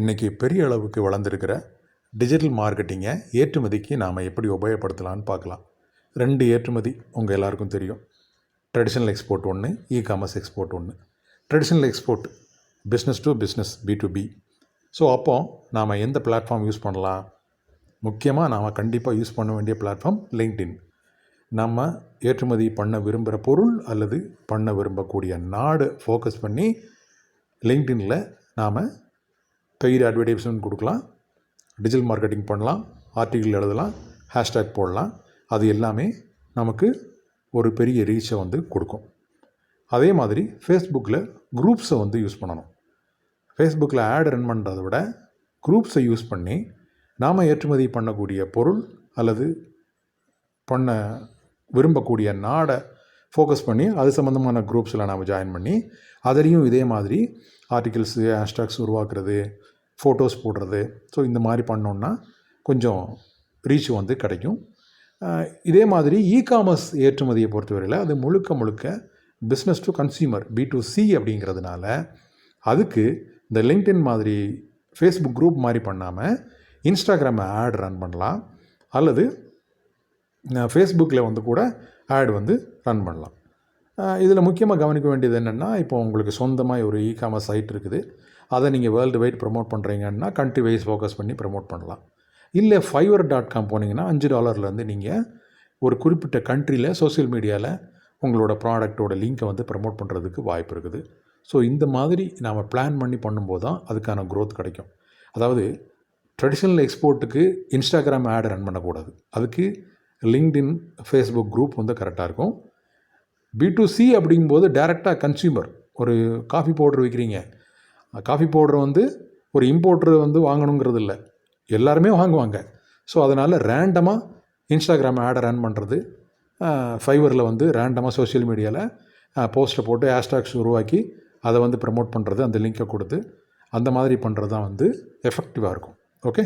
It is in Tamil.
இன்றைக்கி பெரிய அளவுக்கு வளர்ந்துருக்கிற டிஜிட்டல் மார்க்கெட்டிங்கை ஏற்றுமதிக்கு நாம் எப்படி உபயோகப்படுத்தலாம்னு பார்க்கலாம். ரெண்டு ஏற்றுமதி உங்கள் எல்லாருக்கும் தெரியும். ட்ரெடிஷ்னல் எக்ஸ்போர்ட் ஒன்று இ காமர்ஸ் எக்ஸ்போர்ட் ஒன்று traditional export business to business B to B so அப்போ நாம் எந்த பிளாட்ஃபார்ம் யூஸ் பண்ணலாம்? முக்கியமாக நாம் கண்டிப்பாக யூஸ் பண்ண வேண்டிய பிளாட்ஃபார்ம் லிங்க்டின் நம்ம ஏற்றுமதி பண்ண விரும்புகிற பொருள் அல்லது பண்ண விரும்பக்கூடிய நாடு ஃபோக்கஸ் பண்ணி லிங்க்டின்ல நாம் பெய்டு அட்வர்டைஸ்மெண்ட் கொடுக்கலாம். டிஜிட்டல் மார்க்கெட்டிங் பண்ணலாம். ஆர்டிகிள் எழுதலாம். ஹேஷ்டேக் போடலாம். அது எல்லாமே நமக்கு ஒரு பெரிய ரீச்சை வந்து கொடுக்கும். அதே மாதிரி ஃபேஸ்புக்கில் குரூப்ஸை வந்து யூஸ் பண்ணணும். ஃபேஸ்புக்கில் ஆட் ரன் பண்ணுறத விட குரூப்ஸை யூஸ் பண்ணி நாம் ஏற்றுமதி பண்ணக்கூடிய பொருள் அல்லது பண்ண விரும்பக்கூடிய நாடை ஃபோக்கஸ் பண்ணி அது சம்மந்தமான குரூப்ஸில் நாம் ஜாயின் பண்ணி அதிலையும் இதே மாதிரி ஆர்டிகிள்ஸு ஹேஷ்டாக்ஸ் உருவாக்குறது ஃபோட்டோஸ் போடுறது. ஸோ இந்த மாதிரி பண்ணோன்னா கொஞ்சம் ரீச் வந்து கிடைக்கும். இதே மாதிரி இ காமர்ஸ் ஏற்றுமதியை பொறுத்தவரையில் அது முழுக்க முழுக்க business to consumer B to C அப்படிங்கிறதுனால அதுக்கு இந்த லிங்க்டின் மாதிரி ஃபேஸ்புக் குரூப் மாதிரி பண்ணாமல் இன்ஸ்டாகிராம் ஆட் ரன் பண்ணலாம். அல்லது ஃபேஸ்புக்கில் வந்து கூட ஆட் வந்து ரன் பண்ணலாம். இதில் முக்கியமாக கவனிக்க வேண்டியது என்னென்னா இப்போ உங்களுக்கு சொந்தமாக ஒரு இ காமர்ஸ் சைட் இருக்குது. அதை நீங்கள் வேர்ல்டு வைட் ப்ரொமோட் பண்ணுறீங்கன்னா கண்ட்ரி வைஸ் ஃபோக்கஸ் பண்ணி ப்ரமோட் பண்ணலாம். இல்லை ஃபைவர் டாட் காம் போனீங்கன்னா அஞ்சு டாலர்லேருந்து நீங்கள் ஒரு குறிப்பிட்ட கண்ட்ரியில் சோஷியல் மீடியாவில் உங்களோட ப்ராடக்டோட லிங்க்கை வந்து ப்ரமோட் பண்ணுறதுக்கு வாய்ப்பு இருக்குது. ஸோ இந்த மாதிரி நாம் பிளான் பண்ணி பண்ணும்போது தான் அதுக்கான க்ரோத் கிடைக்கும். அதாவது ட்ரெடிஷ்னல் எக்ஸ்போர்ட்டுக்கு இன்ஸ்டாகிராம் ஆட் ரன் பண்ணக்கூடாது. அதுக்கு லிங்க்டின் ஃபேஸ்புக் குரூப் வந்து கரெக்டாக இருக்கும். பி டு சி அப்படிங்கும்போது டேரெக்டாக கன்சியூமர் ஒரு காஃபி பவுடர் விற்கிறீங்க காஃபி பவுடர் வந்து ஒரு இம்போர்ட்ரு வந்து வாங்கணுங்கிறது இல்லை எல்லாருமே வாங்குவாங்க. ஸோ அதனால் ரேண்டமாக இன்ஸ்டாகிராம் ஆடை ரன் பண்ணுறது ஃபைவரில் வந்து ரேண்டமாக சோஷியல் மீடியாவில் போஸ்ட்டை போட்டு ஹேஷ்டாக்ஸ் உருவாக்கி அதை வந்து ப்ரமோட் பண்ணுறது அந்த லிங்கை கொடுத்து அந்த மாதிரி பண்ணுறது தான் வந்து எஃபெக்டிவாக இருக்கும். ஓகே